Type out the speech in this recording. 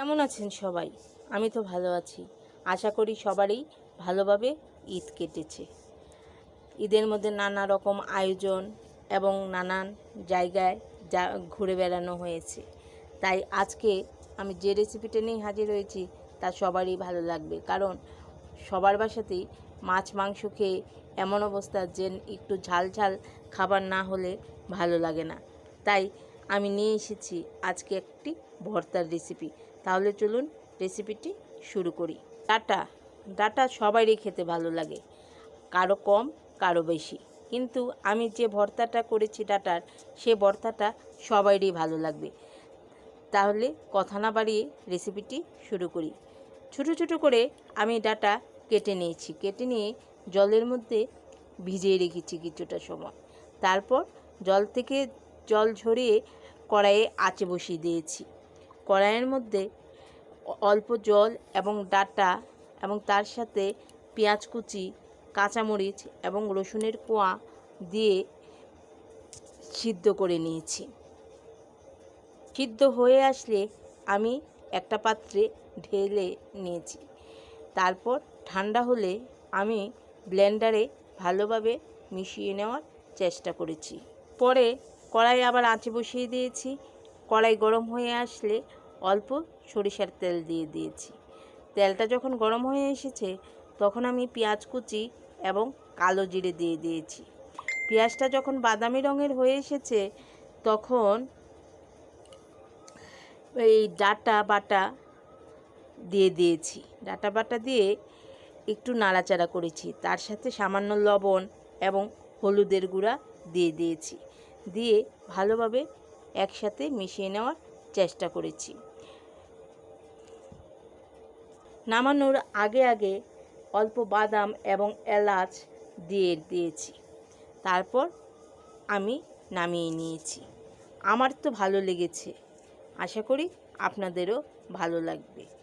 কেমন আছেন সবাই? আমি তো ভালো আছি। আশা করি সবারই ভালোভাবে ঈদ কেটেছে। ঈদের মধ্যে নানা রকম আয়োজন এবং নানান জায়গায় যা ঘুরে বেড়ানো হয়েছে। তাই আজকে আমি যে রেসিপিটা নিয়ে হাজির হয়েছি, তা সবারই ভালো লাগবে। কারণ সবার বাসাতেই মাছ, মাংস খেয়ে এমন অবস্থা যে একটু ঝাল ঝাল খাবার না হলে ভালো লাগে না। তাই আমি নিয়ে এসেছি আজকে একটি ভর্তার রেসিপি তাহলে চলুন রেসিপিটি শুরু করি। ডাটা ডাটা সবারই খেতে ভালো লাগে, কারও কম, কারও বেশি। কিন্তু আমি যে ভর্তাটা করেছি ডাটার, সে ভর্তাটা সবারই ভালো লাগবে। তাহলে কথা না বাড়িয়ে রেসিপিটি শুরু করি। ছোটো ছোটো করে আমি ডাটা কেটে নিয়েছি। কেটে নিয়ে জলের মধ্যে ভিজিয়ে রেখেছি কিছুটা সময়। তারপর জল থেকে জল ঝরিয়ে কড়াইয়ে আঁচে বসিয়ে দিয়েছি। কড়াইয়ের মধ্যে অল্প জল এবং ডাটা এবং তার সাথে পেঁয়াজ কুচি, কাঁচামরিচ এবং রসুনের কোয়া দিয়ে সিদ্ধ করে নিয়েছি। সিদ্ধ হয়ে আসলে আমি একটা পাত্রে ঢেলে নিয়েছি। তারপর ঠান্ডা হলে আমি ব্লেন্ডারে ভালোভাবে মিশিয়ে নেওয়ার চেষ্টা করেছি। পরে কড়াই আবার আঁচে বসিয়ে দিয়েছি। কড়াই গরম হয়ে আসলে অল্প সরিষার তেল দিয়ে দিয়েছি। তেলটা যখন গরম হয়ে এসেছে, তখন আমি পেঁয়াজ কুচি এবং কালো জিরে দিয়ে দিয়েছি। পেঁয়াজটা যখন বাদামি রঙের হয়ে এসেছে, তখন এই ডাটা বাটা দিয়ে দিয়েছি। ডাটা বাটা দিয়ে একটু নাড়াচাড়া করেছি। তার সাথে সামান্য লবণ এবং হলুদের গুঁড়া দিয়ে দিয়েছি। দিয়ে ভালোভাবে একসাথে মিশিয়ে নেওয়ার চেষ্টা করেছি। নামানোর আগে আগে অল্প বাদাম এবং এলাচ দিয়ে দিয়েছি। তারপর আমি নামিয়ে নিয়েছি। আমার তো ভালো লেগেছে। আশা করি আপনাদেরও ভালো লাগবে।